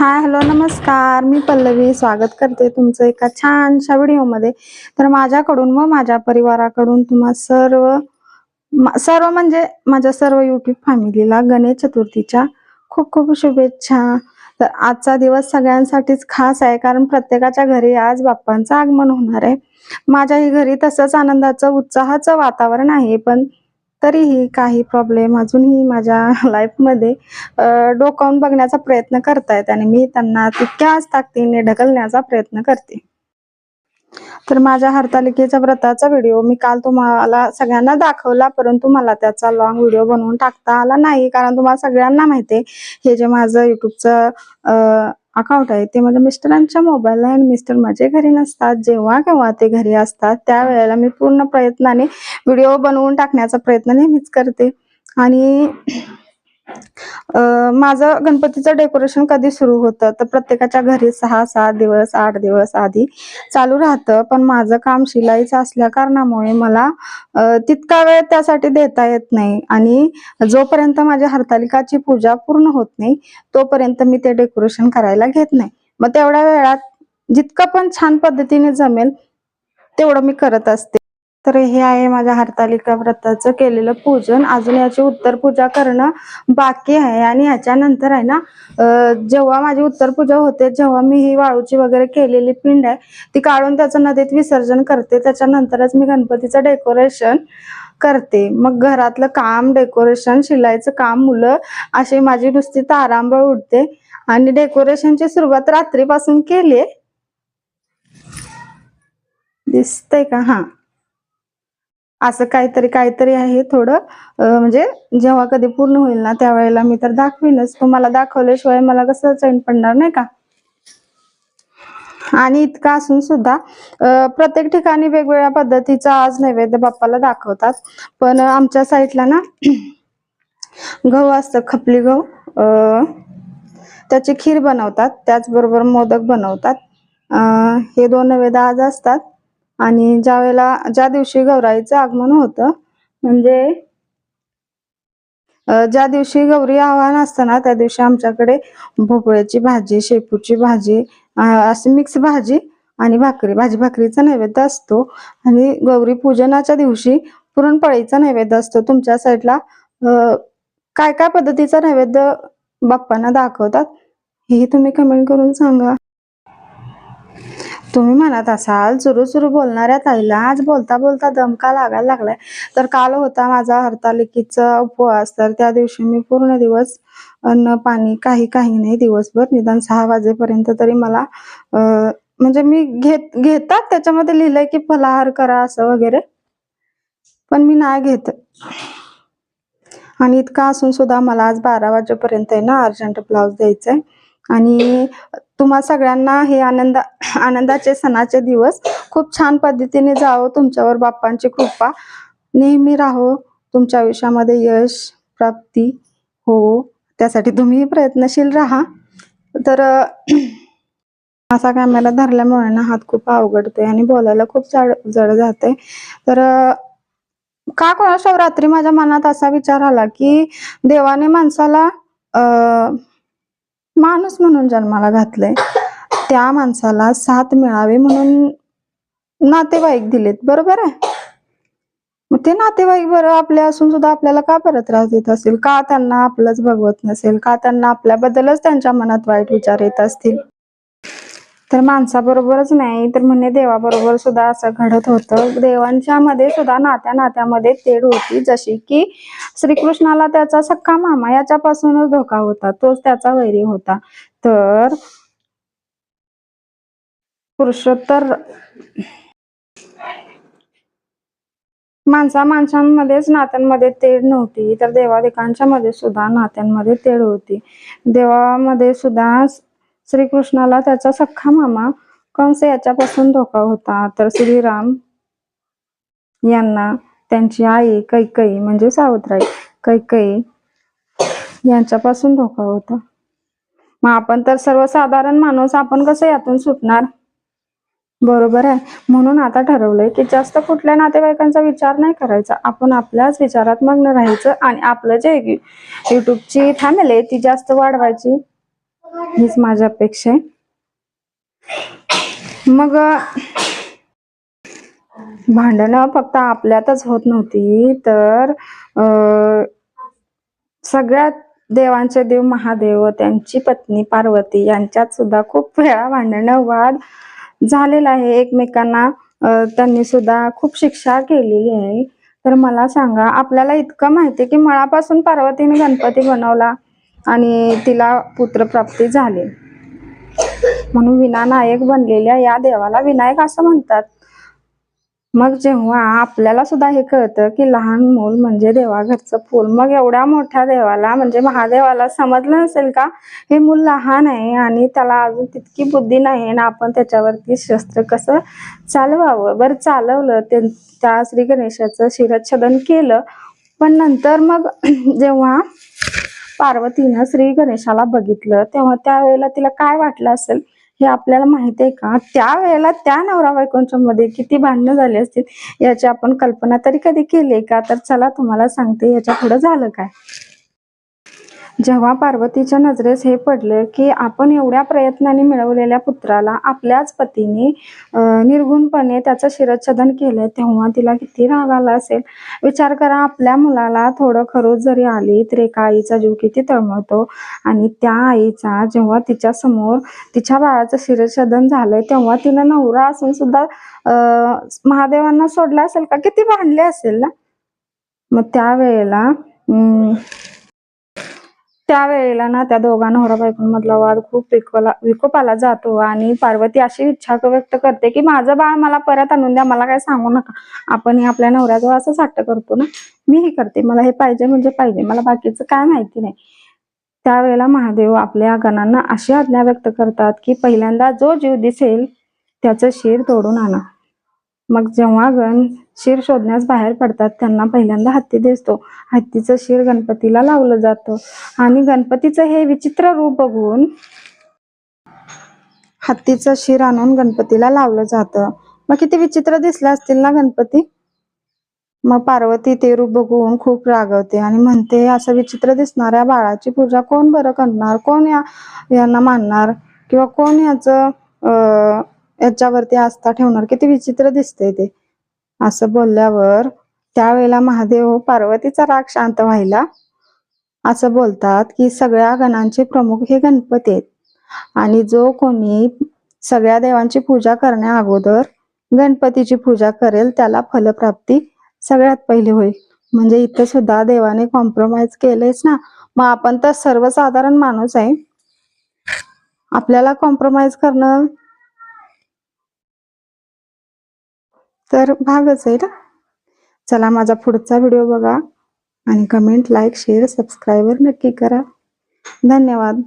Hi hello नमस्कार. मी पल्लवी स्वागत करते तुमचं एका छानशा व्हिडिओमध्ये. तर माझ्याकडून व माझ्या परिवाराकडून तुम्हा सर्व सर्व म्हणजे माझ्या सर्व युट्यूब फॅमिलीला गणेश चतुर्थीच्या खूप खूप शुभेच्छा. तर आजचा दिवस सगळ्यांसाठीच खास आहे कारण प्रत्येकाच्या घरी आज बाप्पांचं आगमन होणार आहे. माझ्याही घरी तसंच आनंदाचं उत्साहाचं वातावरण आहे पण तरीही काही प्रॉब्लेम अजूनही माझ्या लाईफमध्ये डोकावून बघण्याचा प्रयत्न करतायत आणि मी त्यांना तितक्याच ताकदीने ढकलण्याचा प्रयत्न करते. तर माझ्या हरतालिकेच्या व्रताचा व्हिडिओ मी काल तुम्हाला सगळ्यांना दाखवला परंतु मला त्याचा लॉंग व्हिडिओ बनवून टाकता आला नाही. कारण तुम्हाला सगळ्यांना माहिती आहे हे जे माझं युट्यूबचं अकाउंट आहे. ते माझ्या मिस्टरांच्या मोबाईलला आणि मिस्टर माझे घरी नसतात. जेव्हा केव्हा ते घरी असतात त्यावेळेला मी पूर्ण प्रयत्नाने व्हिडिओ बनवून टाकण्याचा प्रयत्न नेहमीच करते. आणि माझं गणपतीचं डेकोरेशन कधी सुरू होतं? तर प्रत्येकाच्या घरी सहा सात दिवस आठ दिवस आधी चालू राहतं. पण माझं काम शिलाईचं असल्या कारणामुळे मला तितका वेळ त्यासाठी देता येत नाही. आणि जोपर्यंत माझ्या हरतालिकाची पूजा पूर्ण होत नाही तोपर्यंत मी ते डेकोरेशन करायला घेत नाही. मग तेवढ्या वेळात जितकं पण छान पद्धतीने जमेल तेवढं मी करत असते. तर हे आहे माझ्या हरतालिका व्रताचं केलेलं पूजन. अजून याची उत्तर पूजा करणं बाकी आहे आणि याच्यानंतर आहे ना जेव्हा माझी उत्तर पूजा होते जेव्हा मी ही वाळूची वगैरे केलेली पिंड आहे ती काढून त्याचं नदीत विसर्जन करते. त्याच्यानंतरच मी गणपतीचं डेकोरेशन करते. मग घरातलं काम डेकोरेशन शिलाईचं काम मुलं अशी माझी नुसती तारांबळ उडते. आणि डेकोरेशनची सुरुवात रात्रीपासून केली दिसतंय का? हा. असं काहीतरी काहीतरी आहे थोडं. म्हणजे जेव्हा कधी पूर्ण होईल ना त्यावेळेला मी तर दाखवीनच. तुम्हाला दाखवल्याशिवाय मला कसं चैन पडणार नाही का? आणि इतकं असून सुद्धा प्रत्येक ठिकाणी वेगवेगळ्या पद्धतीचा आज नैवेद्य बाप्पाला दाखवतात. पण आमच्या साईडला ना गहू असतं खपली गहू. त्याची खीर बनवतात. त्याचबरोबर मोदक बनवतात. हे दोन नैवेद्य आज असतात. आणि ज्या वेळेला ज्या दिवशी गौराईचं आगमन होतं म्हणजे ज्या दिवशी गौरी आव्हान असतं ना त्या दिवशी आमच्याकडे भोपळ्याची भाजी शेपूची भाजी अशी मिक्स भाजी आणि भाकरी. भाजी भाकरीचा नैवेद्य असतो आणि गौरी पूजनाच्या दिवशी पुरणपोळीचा नैवेद्य असतो. तुमच्या साईडला काय काय पद्धतीचा नैवेद्य बाप्पांना दाखवतात हेही तुम्ही कमेंट करून सांगा. तुम्ही म्हणत असाल सुरू सुरू बोलणाऱ्या ताईला आज बोलता बोलता दमका लागायला लागलाय. तर काल होता माझा हरतालिकेचा उपवास. तर त्या दिवशी मी पूर्ण दिवस अन्न पाणी काही काही नाही दिवसभर निदान सहा वाजेपर्यंत तरी मला म्हणजे मी घेत घेतात त्याच्यामध्ये लिहिलंय की फलाहार करा असं वगैरे. पण मी नाही घेत. आणि इतका असून सुद्धा मला आज बारा वाजेपर्यंत आहे ना अर्जंट ब्लाऊज आहे आणि तुम्हा सगळ्यांना हे आनंद आनंदाचे सणाचे दिवस खूप छान पद्धतीने जावो. तुमच्यावर बाप्पांची कृपा. नेहमी राहो. तुमच्या आयुष्यामध्ये यश प्राप्ती हो त्यासाठी तुम्ही प्रयत्नशील राहा. तर असा कॅमेरा धरल्यामुळे ना हात खूप अवघडतोय आणि बोलायला खूप जड जड जाते तर का कोणाच्या रात्री माझ्या मनात असा विचार आला की देवाने माणसाला अं, माणूस म्हणून जन्माला घातलंय. त्या माणसाला साथ मिळावी म्हणून नातेवाईक दिलेत बरोबर आहे? मग ते नातेवाईक बरं आपले असून सुद्धा आपल्याला का बरं त्रास देत असेल का त्यांना आपलंच भगवत नसेल? का त्यांना आपल्याबद्दलच त्यांच्या मनात वाईट विचार येत असतील? तर माणसाबरोबरच नाही तर म्हणे देवाबरोबर सुद्धा असं घडत होतं. देवांच्या मध्ये सुद्धा नात्या नात्यामध्ये तेढ होती जशी की श्रीकृष्णाला त्याचा सख्खा मामा याच्यापासूनच धोका होता तोच त्याचा वैरी होता. तर पुरुषोत्तर माणसा माणसांमध्येच नात्यांमध्ये तेढ नव्हती तर देवादेकांच्या मध्ये सुद्धा नात्यांमध्ये तेढ होती. देवामध्ये सुद्धा श्रीकृष्णाला त्याचा सख्खा मामा कंस याच्यापासून धोका होता. तर श्रीराम यांना त्यांची आई कैकई म्हणजे सावत्राई कैकई यांच्यापासून धोका होता. मग आपण तर सर्वसाधारण माणूस आपण कसं यातून सुटणार? बरोबर आहे. म्हणून आता ठरवलंय की जास्त कुठल्या नातेवाईकांचा विचार नाही करायचा. आपण आपल्याच विचारात मग्न राहायचं आणि आपलं जे युट्यूबची फॅमिली आहे ती जास्त वाढवायची. हीच माझी अपेक्षा आहे. मग भांडणं फक्त आपल्यातच होत नव्हती तर सगळ्यात देवांचे देव महादेव त्यांची पत्नी पार्वती यांच्यात सुद्धा खूप वेळा भांडणं वाद झालेला आहे. एकमेकांना त्यांनी सुद्धा खूप शिक्षा केलेली आहे. तर मला सांगा आपल्याला इतकं माहिती की मळापासून पार्वतीने गणपती बनवला? आणि तिला पुत्रप्राप्ती झाली. म्हणून विनानायक बनलेल्या या देवाला विनायक असं म्हणतात. मग जेव्हा आपल्याला सुद्धा हे कळतं की लहान मूल म्हणजे देवाघरचं फूल मग एवढ्या मोठ्या देवाला म्हणजे महादेवाला समजलं नसेल का? हे मूल लहान आहे आणि त्याला अजून तितकी बुद्धी नाही आणि आपण त्याच्यावरती शस्त्र कसं चालवावं? बरं चालवलं ते त्या श्री गणेशाचं शिरच्छेदन केलं. पण नंतर मग जेव्हा पार्वतीनं श्री गणेशाला बघितलं तेव्हा त्यावेळेला तिला काय वाटलं असेल हे आपल्याला माहिती आहे का? त्यावेळेला त्या नवरा बायकोंच्या मध्ये किती भांडणं झाली असतील याची आपण कल्पना तरी कधी केली का? तर चला तुम्हाला सांगते याच्यापुढे झालं काय? जेव्हा पार्वतीच्या नजरेस हे पडले की आपण एवढ्या प्रयत्नाने मिळवलेल्या पुत्राला आपल्याच पतीने निर्गुणपणे त्याचं शिरच्छेदन केलं तेव्हा तिला किती राग आला असेल. विचार करा आपल्या मुलाला थोडं खरोच जरी आली तर एका आईचा जीव किती तळमळतो. आणि त्या आईचा जेव्हा तिच्या समोर तिच्या बाळाचं शिरच्छेदन झालंय तेव्हा तिनं नवरा असून सुद्धा महादेवांना सोडला असेल का? किती भांडले असेल ना? मग त्यावेळेला अं, त्यावेळेला ना त्या दोघा नवरा बायकोंमधला वाद खूप विकोला विकोपाला जातो आणि पार्वती अशी इच्छा व्यक्त करते की माझं बाळ मला परत आणून द्या मला काय सांगू नका. आपण हे आपल्या नवऱ्याजवळ असं साठ करतो ना मी हे करते मला हे पाहिजे म्हणजे पाहिजे मला बाकीचं काय माहिती नाही. त्यावेळेला महादेव आपल्या गणांना अशी आज्ञा व्यक्त करतात की पहिल्यांदा जो जीव दिसेल त्याचं शिर तोडून आणा. मग जेव्हा गण शिर शोधण्यास बाहेर पडतात. त्यांना पहिल्यांदा हत्ती दिसतो. हत्तीचं शिर गणपतीला लावलं जातं. आणि गणपतीचं हे विचित्र रूप बघून हत्तीचं शिर आणून गणपतीला लावलं जातं. मग किती विचित्र दिसलं असतील ना गणपती? मग पार्वती ते रूप बघून खूप रागवते आणि म्हणते असं विचित्र दिसणाऱ्या बाळाची पूजा कोण बरं करणार? कोण या यांना मानणार? किंवा कोण याचं अं, याच्यावरती आस्था ठेवणार? किती विचित्र दिसतंय ते. असं बोलल्यावर त्यावेळेला महादेव पार्वतीचा राग शांत व्हायला असं बोलतात की सगळ्या गणांचे प्रमुख हे गणपती आहेत. आणि जो कोणी सगळ्या देवांची पूजा करण्या अगोदर गणपतीची पूजा करेल त्याला फलप्राप्ती सगळ्यात पहिली होईल. म्हणजे इथं सुद्धा देवाने कॉम्प्रोमाइज केलेच ना. मग आपण तर सर्वसाधारण माणूस आहे. आपल्याला कॉम्प्रोमाइज करणं तर भागच आहे ना. चला माझा पुढचा व्हिडिओ बघा आणि कमेंट लाईक शेअर सबस्क्राईबर नक्की करा. धन्यवाद.